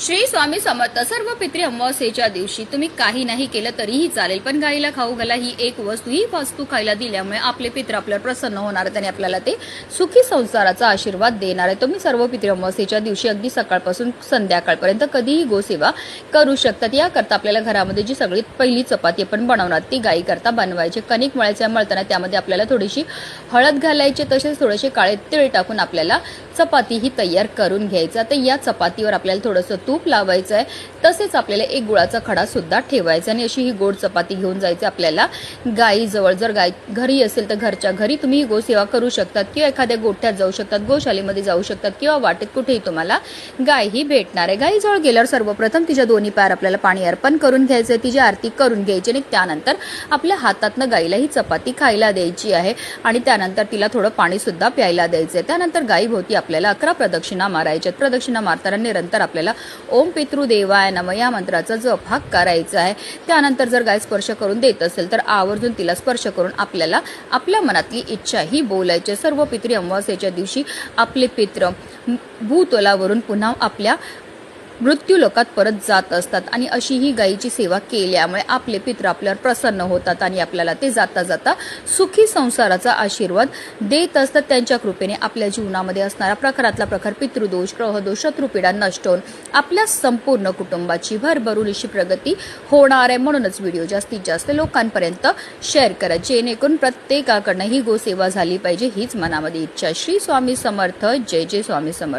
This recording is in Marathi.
श्री स्वामी समर्थ सर्व पित्री अमावस्येच्या दिवशी तुम्ही काही नाही केलं तरीही चालेल पण गाईला खाऊ घाला ही एक वस्तू ही वस्तू खायला दिल्यामुळे आपले पित्र आपल्याला प्रसन्न होणार आहेत आणि आपल्याला ते सुखी संसाराचा आशीर्वाद देणार आहे. तुम्ही सर्व पित्री अमावस्येच्या दिवशी अगदी सकाळपासून संध्याकाळपर्यंत कधीही गोसेवा करू शकतात. याकरता आपल्याला घरामध्ये जी सगळी पहिली चपाती आपण बनवणार ती गाईकरता बनवायची. कणिक मळायच्या मळताना त्यामध्ये आपल्याला थोडीशी हळद घालायची तसेच थोडेसे काळे तीळ टाकून आपल्याला चपाती ही तयार करून घ्यायचा. तर या चपातीवर आपल्याला थोडंसं तूप लावायचं आहे तसेच आपल्याला एक गुळाचा खडा सुद्धा ठेवायचा आणि अशी ही गोड चपाती घेऊन जायची आपल्याला. गाईजवळ जर गाय घरी असेल तर घरच्या घरी तुम्ही ही गोसेवा करू शकतात किंवा एखाद्या गोठ्यात जाऊ शकतात गोशालेमध्ये जाऊ शकतात किंवा वाटेत कुठेही तुम्हाला गाय ही भेटणार आहे. गाईजवळ गेल्यावर सर्वप्रथम तिच्या दोन्ही पायार आपल्याला पाणी अर्पण करून घ्यायचं आहे तिची आरती करून घ्यायची आणि त्यानंतर आपल्या हातातनं गाईला ही चपाती खायला द्यायची आहे आणि त्यानंतर तिला थोडं पाणी सुद्धा प्यायला द्यायचं आहे त्यानंतर गायीभोवती आपल्याला अकरा प्रदक्षिणा मारायच्या प्रदक्षिणा मारताना निरंतर आपल्याला ओम पितृदेवाय नम. या मंत्राचा जप हा करायचा आहे त्यानंतर जर गाय स्पर्श करून देत असेल तर आवर्जून तिला स्पर्श करून आपल्याला आपल्या मनातली इच्छा ही बोलायची. सर्व पितृ अमावस्येच्या दिवशी आपले पित्र भूतलावरून पुन्हा आपल्या मृत्यूलोकात परत जात असतात आणि अशी ही गायीची सेवा केल्यामुळे आपले पित्र आपल्यावर प्रसन्न होतात आणि आपल्याला ते जाता जाता सुखी संसाराचा आशीर्वाद देत असतात. त्यांच्या कृपेने आपल्या जीवनामध्ये असणारा प्रकारातला प्रकार पितृदोष ग्रहदोष शत्रुपीडा नष्ट होऊन आपल्या संपूर्ण कुटुंबाची भरभरून अशी प्रगती होणार आहे. म्हणूनच व्हिडिओ जास्तीत जास्त लोकांपर्यंत शेअर करा. जेणेकरून प्रत्येकाकडनं ही गोसेवा झाली पाहिजे. हीच मनामध्ये इच्छा. श्री स्वामी समर्थ. जय जय स्वामी समर्थ.